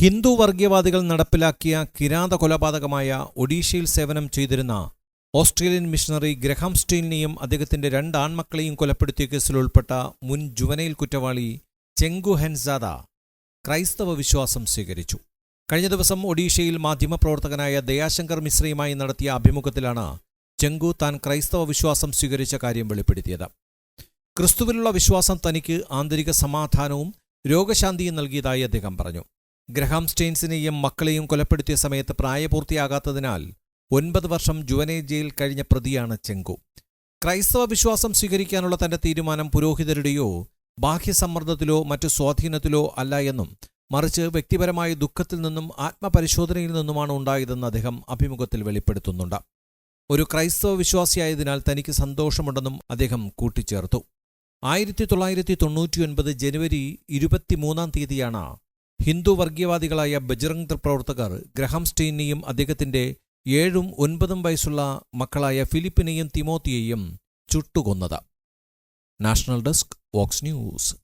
ഹിന്ദു വർഗീയവാദികൾ നടപ്പിലാക്കിയ കിരാത കൊലപാതകമായ ഒഡീഷയിൽ സേവനം ചെയ്തിരുന്ന ഓസ്ട്രേലിയൻ മിഷണറി ഗ്രഹാം സ്റ്റീലിനെയും അദ്ദേഹത്തിന്റെ രണ്ട് ആൺമക്കളെയും കൊലപ്പെടുത്തിയ കേസിൽ ഉൾപ്പെട്ട മുൻ ജുവനയിൽ കുറ്റവാളി ചെങ്കു ഹെൻസാദ ക്രൈസ്തവ വിശ്വാസം സ്വീകരിച്ചു. കഴിഞ്ഞ ദിവസം ഒഡീഷയിൽ മാധ്യമപ്രവർത്തകനായ ദയാശങ്കർ മിശ്രയുമായി നടത്തിയ അഭിമുഖത്തിലാണ് ചെങ്കു താൻ ക്രൈസ്തവ വിശ്വാസം സ്വീകരിച്ച കാര്യം വെളിപ്പെടുത്തിയത്. ക്രിസ്തുവിലുള്ള വിശ്വാസം തനിക്ക് ആന്തരിക സമാധാനവും രോഗശാന്തിയും നൽകിയതായി അദ്ദേഹം പറഞ്ഞു. ഗ്രഹാം സ്റ്റെയിൻസിനെയും മക്കളെയും കൊലപ്പെടുത്തിയ സമയത്ത് പ്രായപൂർത്തിയാകാത്തതിനാൽ ഒൻപത് വർഷം ജുവനെ ജയിൽ കഴിഞ്ഞ പ്രതിയാണ് ചെങ്കു. ക്രൈസ്തവ വിശ്വാസം സ്വീകരിക്കാനുള്ള തന്റെ തീരുമാനം പുരോഹിതരുടെയോ ബാഹ്യസമ്മർദ്ദത്തിലോ മറ്റു സ്വാധീനത്തിലോ അല്ല എന്നും മറിച്ച് വ്യക്തിപരമായ ദുഃഖത്തിൽ നിന്നും ആത്മപരിശോധനയിൽ നിന്നുമാണ് ഉണ്ടായതെന്ന് അദ്ദേഹം അഭിമുഖത്തിൽ വെളിപ്പെടുത്തുന്നുണ്ട്. ഒരു ക്രൈസ്തവ വിശ്വാസിയായതിനാൽ തനിക്ക് സന്തോഷമുണ്ടെന്നും അദ്ദേഹം കൂട്ടിച്ചേർത്തു. ആയിരത്തി തൊള്ളായിരത്തി തൊണ്ണൂറ്റിയൊൻപത് ജനുവരി ഇരുപത്തിമൂന്നാം തീയതിയാണ് ഹിന്ദു വർഗീയവാദികളായ ബജ്രംഗ് പ്രവർത്തകർ ഗ്രഹാം സ്റ്റെയിനെയും അദ്ദേഹത്തിന്റെ ഏഴും ഒൻപതും വയസ്സുള്ള മക്കളായ ഫിലിപ്പിനെയും തിമോത്തിയെയും ചുട്ടുകൊന്നത്. National desk Vox news.